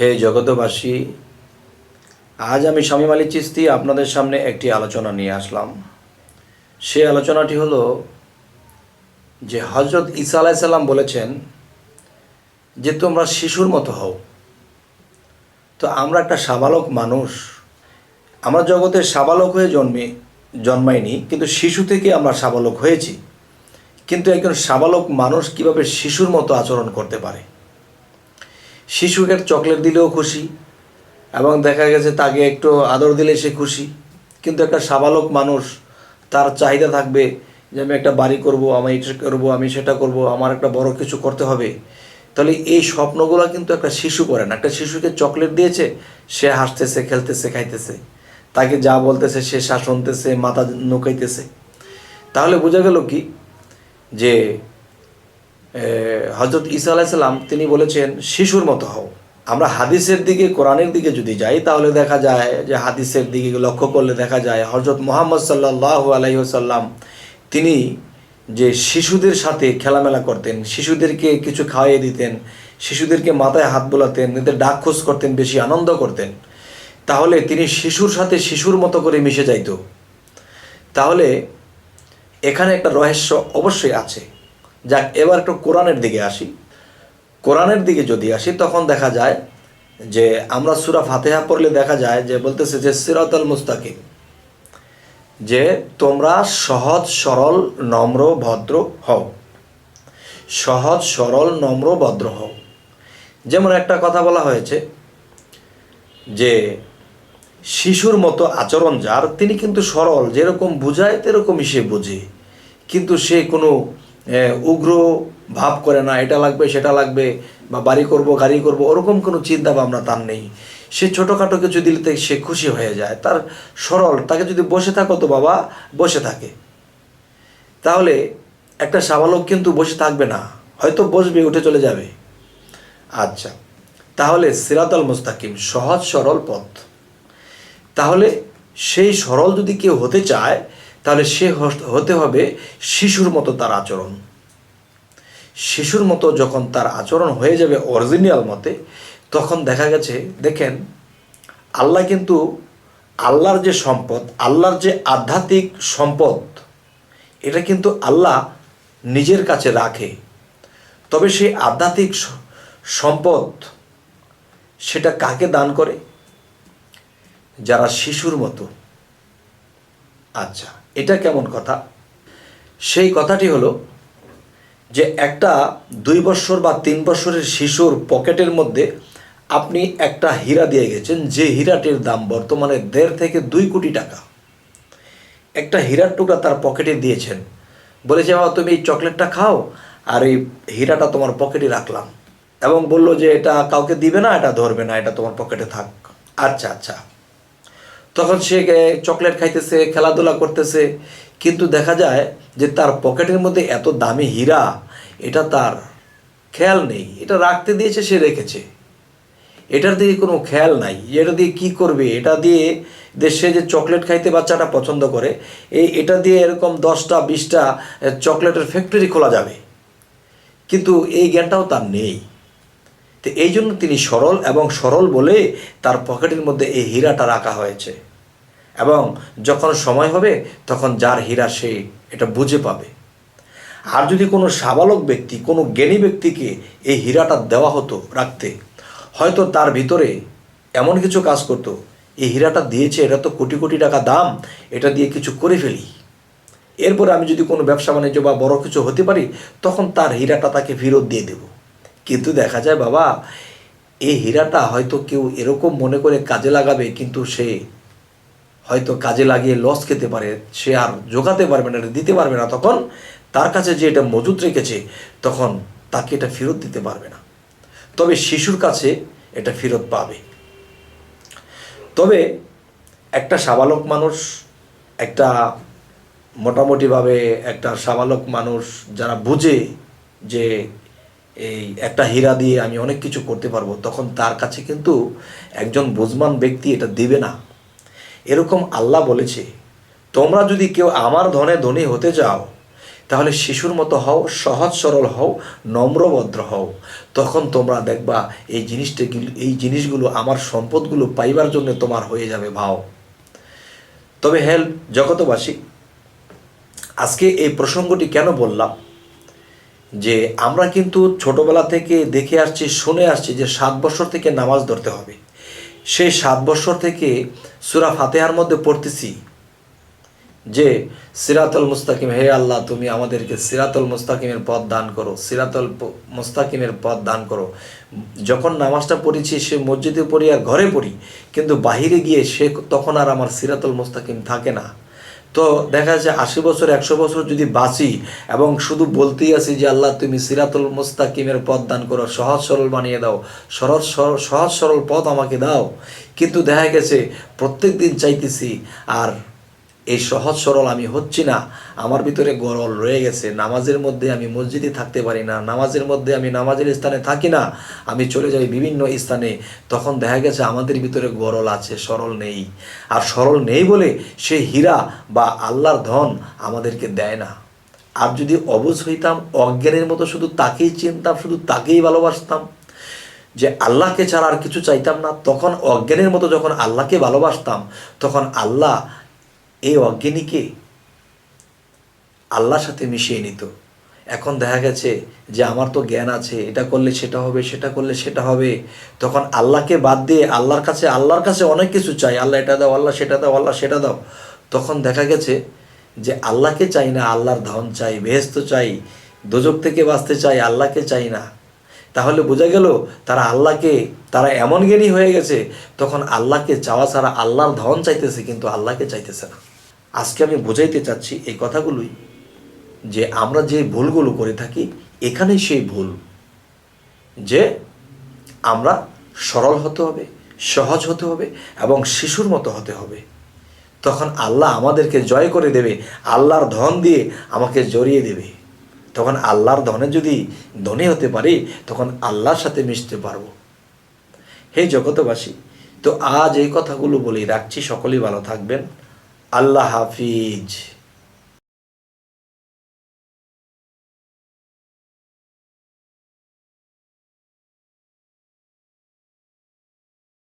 হে জগতবাসী আজ আমি স্বামী মালিক চিস্তি আপনাদের সামনে একটি আলোচনা নিয়ে আসলাম। সেই আলোচনাটি হলো যে হজরত ঈসা আলাইসাল্লাম বলেছেন যে, তোমরা শিশুর মতো হও। তো আমরা একটা সাবালক মানুষ। আমরা জগতে সাবালক হয়ে জন্মে, জন্মাইনি, কিন্তু শিশু থেকে আমরা সাবালক হয়েছি। কিন্তু একজন সাবালক মানুষ কীভাবে শিশুর মতো আচরণ করতে পারে? শিশুকে চকলেট দিলেও খুশি এবং দেখা গেছে তাকে একটু আদর দিলে সে খুশি। কিন্তু একটা সাবালক মানুষ তার চাহিদা থাকবে যে আমি একটা বাড়ি করব, আমি এটা করব, আমি সেটা করব, আমার একটা বড় কিছু করতে হবে। তাহলে এই স্বপ্নগুলো কিন্তু একটা শিশু করে না। একটা শিশুকে চকলেট দিয়েছে, সে হাসতেছে, খেলতেছে, খাইতেছে। তাকে যা বলতেছে, সে শ্বাস শুনতেছে মাথা নুকাইতেছে। তাহলে বোঝা গেল কি? যে হজরত ঈসা আলাইসাল্লাম তিনি বলেছেন, শিশুর মতো হও। আমরা হাদিসের দিকে, কোরআনের দিকে যদি যাই, তাহলে দেখা যায় যে হাদিসের দিকে লক্ষ্য করলে দেখা যায় হজরত মোহাম্মদ সাল্লাহ আলাইসাল্লাম তিনি যে শিশুদের সাথে খেলামেলা করতেন, শিশুদেরকে কিছু খাওয়াইয়ে দিতেন, শিশুদেরকে মাথায় হাত বোলাতেন, এদের ডাক খোঁজ করতেন, বেশি আনন্দ করতেন, তাহলে তিনি শিশুর সাথে শিশুর মতো করে মিশে যাইত। তাহলে এখানে একটা রহস্য অবশ্যই আছে। যাক, এবার একটু কোরআনের দিকে আসি। কোরআনের দিকে যদি আসি, তখন দেখা যায় যে আমরা সুরা ফাতেহা পড়লে দেখা যায় যে বলতেছে যে সিরাতাল মুস্তাকিম, যে তোমরা সহজ, সরল, নম্র, ভদ্র হও। সহজ, সরল, নম্র, ভদ্র হও। যেমন একটা কথা বলা হয়েছে যে শিশুর মতো আচরণ যার, তিনি কিন্তু সরল, যেরকম বুঝায়, তেরকমই সে বোঝে। কিন্তু সে কোনো উগ্র ভাব করে না, এটা লাগবে, সেটা লাগবে, বা বাড়ি করব, গাড়ি করব, ওরকম কোনো চিন্তা ভাবনা তার নেই। সে ছোটোখাটো কিছু দিলে সে খুশি হয়ে যায়। তার সরল, তাকে যদি বসে থাকো তো বাবা, বসে থাকে। তাহলে একটা সাবালক কিন্তু বসে থাকবে না, হয়তো বসবে, উঠে চলে যাবে। আচ্ছা তাহলে সিরাতাল মুস্তাকিম, সহজ সরল পথ। তাহলে সেই সরল যদি কেউ হতে চায় তাহলে সে হতে হবে শিশুর মতো তার আচরণ। শিশুর মতো যখন তার আচরণ হয়ে যাবে অরিজিনাল মতে, তখন দেখা গেছে, দেখেন, আল্লাহ কিন্তু আল্লাহর যে সম্পদ, আল্লাহর যে আধ্যাত্মিক সম্পদ, এটা কিন্তু আল্লাহ নিজের কাছে রাখে। তবে সেই আধ্যাত্মিক সম্পদ সেটা কাকে দান করে? যারা শিশুর মতো। আচ্ছা এটা কেমন কথা? সেই কথাটি হলো যে একটা দুই বছর বা তিন বছরের শিশুর পকেটের মধ্যে আপনি একটা হীরা দিয়ে গেছেন, যে হীরাটির দাম বর্তমানে দেড় থেকে দুই কোটি টাকা। একটা হীরার টুকরা তার পকেটে দিয়েছেন। বলেছে, বাবা, তুমি এই চকলেটটা খাও আর এই হীরাটা তোমার পকেটে রাখলাম। এবং বলল যে, এটা কাউকে দিবে না, এটা ধরবে না, এটা তোমার পকেটে থাক। আচ্ছা আচ্ছা। তখন সে চকলেট খাইতেছে, খেলাধুলা করতেছে। কিন্তু দেখা যায় যে তার পকেটের মধ্যে এত দামি হীরা, এটা তার খেয়াল নেই। এটা রাখতে দিয়েছে সে রেখেছে। এটার দিকে কোনো খেয়াল নাই। এটা দিয়ে কী করবে? এটা দিয়ে দেশে যে চকলেট খাইতে বাচ্চাটা পছন্দ করে এই এটা দিয়ে এরকম দশটা, বিশটা চকলেটের ফ্যাক্টরি খোলা যাবে। কিন্তু এই জ্ঞানটাও তার নেই। তো এই জন্য তিনি সরল এবং সরল বলে তার পকেটের মধ্যে এই হীরাটা রাখা হয়েছে। এবং যখন সময় হবে, তখন যার হীরা সে এটা বুঝে পাবে। আর যদি কোনো সাবালক ব্যক্তি, কোনো জ্ঞানী ব্যক্তিকে এই হীরাটা দেওয়া হতো রাখতে, হয়তো তার ভিতরে এমন কিছু কাজ করতো, এই হীরাটা দিয়েছে, এটা তো কোটি কোটি টাকা দাম, এটা দিয়ে কিছু করে ফেলি। এরপরে আমি যদি কোনো ব্যবসা বাণিজ্য বা বড় কিছু হতে পারি, তখন তার হীরাটা তাকে ফেরত দিয়ে দেব। কিন্তু দেখা যায়, বাবা, এই হীরাটা হয়তো কেউ এরকম মনে করে কাজে লাগাবে, কিন্তু সে হয়তো কাজে লাগিয়ে লস খেতে পারে, সে আর জোগাতে পারবে না, দিতে পারবে না, তখন তার কাছে যে এটা মজুত রেখেছে, তখন তাকে এটা ফেরত দিতে পারবে না। তবে শিশুর কাছে এটা ফেরত পাবে। তবে একটা সাবালক মানুষ, একটা মোটামুটিভাবে একটা সাবালক মানুষ যারা বুঝে যে এই একটা হীরা দিয়ে আমি অনেক কিছু করতে পারব, তখন তার কাছে কিন্তু একজন বুঝমান ব্যক্তি এটা দিবে না। এরকম আল্লাহ বলেছে, তোমরা যদি কেউ আমার ধনে ধনী হতে চাও তাহলে শিশুর মতো হও, সহজ সরল হও নম্রভদ্র হও। তখন তোমরা দেখবা এই জিনিসটা এই জিনিসগুলো আমার সম্পদগুলো পাইবার জন্য তোমার হয়ে যাবে ভাও। তবে হেল্প জগতবাসী, আজকে এই প্রসঙ্গটি কেন বললাম? যে আমরা কিন্তু ছোটবেলা থেকে দেখে আসছি, শুনে আসছি যে সাত বছর থেকে নামাজ ধরতে হবে। সেই সাত বছর থেকে সুরা ফাতেহার মধ্যে পড়তেছি যে সিরাতল মুস্তাকিম, হে আল্লাহ, তুমি আমাদেরকে সিরাতল মুস্তাকিমের পথ দান করো, সিরাতল মুস্তাকিমের পথ দান করো। যখন নামাজটা পড়েছি, সে মসজিদে পড়ি আর ঘরে পড়ি, কিন্তু বাহিরে গিয়ে সে তখন আর আমার সিরাতল মুস্তাকিম থাকে না। তো দেখা যাচ্ছে আশি বছর, একশো বছর যদি বাঁচি এবং শুধু বলতেই আছি যে আল্লাহ তুমি সিরাতুল মুস্তাকিমের পথ দান করো, সহজ সরল বানিয়ে দাও, সরল সহজ সরল পথ আমাকে দাও। কিন্তু দেখা গেছে প্রত্যেক দিন চাইতেছি আর এই সহজ সরল আমি হচ্ছি না। আমার ভিতরে গরল রয়ে গেছে। নামাজের মধ্যে আমি মসজিদে থাকতে পারি না। নামাজের মধ্যে আমি নামাজের স্থানে থাকি না। আমি চলে যাই বিভিন্ন স্থানে। তখন দেখা গেছে আমাদের ভিতরে গরল আছে, সরল নেই। আর সরল নেই বলে সে হীরা বা আল্লাহর ধন আমাদেরকে দেয় না। আর যদি অবুঝ হইতাম, অজ্ঞানের মতো শুধু তাকেই চিনতাম, শুধু তাকেই ভালোবাসতাম। যে আল্লাহকে ছাড়া আর কিছু চাইতাম না। তখন অজ্ঞানের মতো যখন আল্লাহকে ভালোবাসতাম, তখন আল্লাহ এই অজ্ঞানীকে আল্লাহর সাথে মিশিয়ে নিত। এখন দেখা গেছে যে আমার তো জ্ঞান আছে, এটা করলে সেটা হবে, সেটা করলে সেটা হবে। তখন আল্লাহকে বাদ দিয়ে আল্লাহর কাছে আল্লাহর কাছে অনেক কিছু চাই। আল্লাহ এটা দাও, আল্লাহ সেটা দাও, আল্লাহ সেটা দাও। তখন দেখা গেছে যে আল্লাহকে চাই না, আল্লাহর ধন চাই বেহেস্ত চাই, দোজক থেকে বাঁচতে চাই, আল্লাহকে চাই না। তাহলে বোঝা গেল তারা আল্লাহকে, তারা এমন জ্ঞানী হয়ে গেছে, তখন আল্লাহকে চাওয়া ছাড়া আল্লাহর ধন চাইতেছে কিন্তু আল্লাহকে চাইতেছে না। আজকে আমি বোঝাইতে চাচ্ছি এই কথাগুলোই, যে আমরা যে ভুলগুলো করে থাকি, এখানেই সেই ভুল, যে আমরা সরল হতে হবে, সহজ হতে হবে এবং শিশুর মতো হতে হবে। তখন আল্লাহ আমাদেরকে জয় করে দেবে, আল্লাহর ধন দিয়ে আমাকে জড়িয়ে দেবে। তখন আল্লাহর ধনে যদি ধনী হতে পারি, তখন আল্লাহর সাথে মিশতে পারব। হে জগতবাসী তো আজ এই কথাগুলো বলেই রাখছি। সকলেই ভালো থাকবেন। আল্লাহ হাফিজ।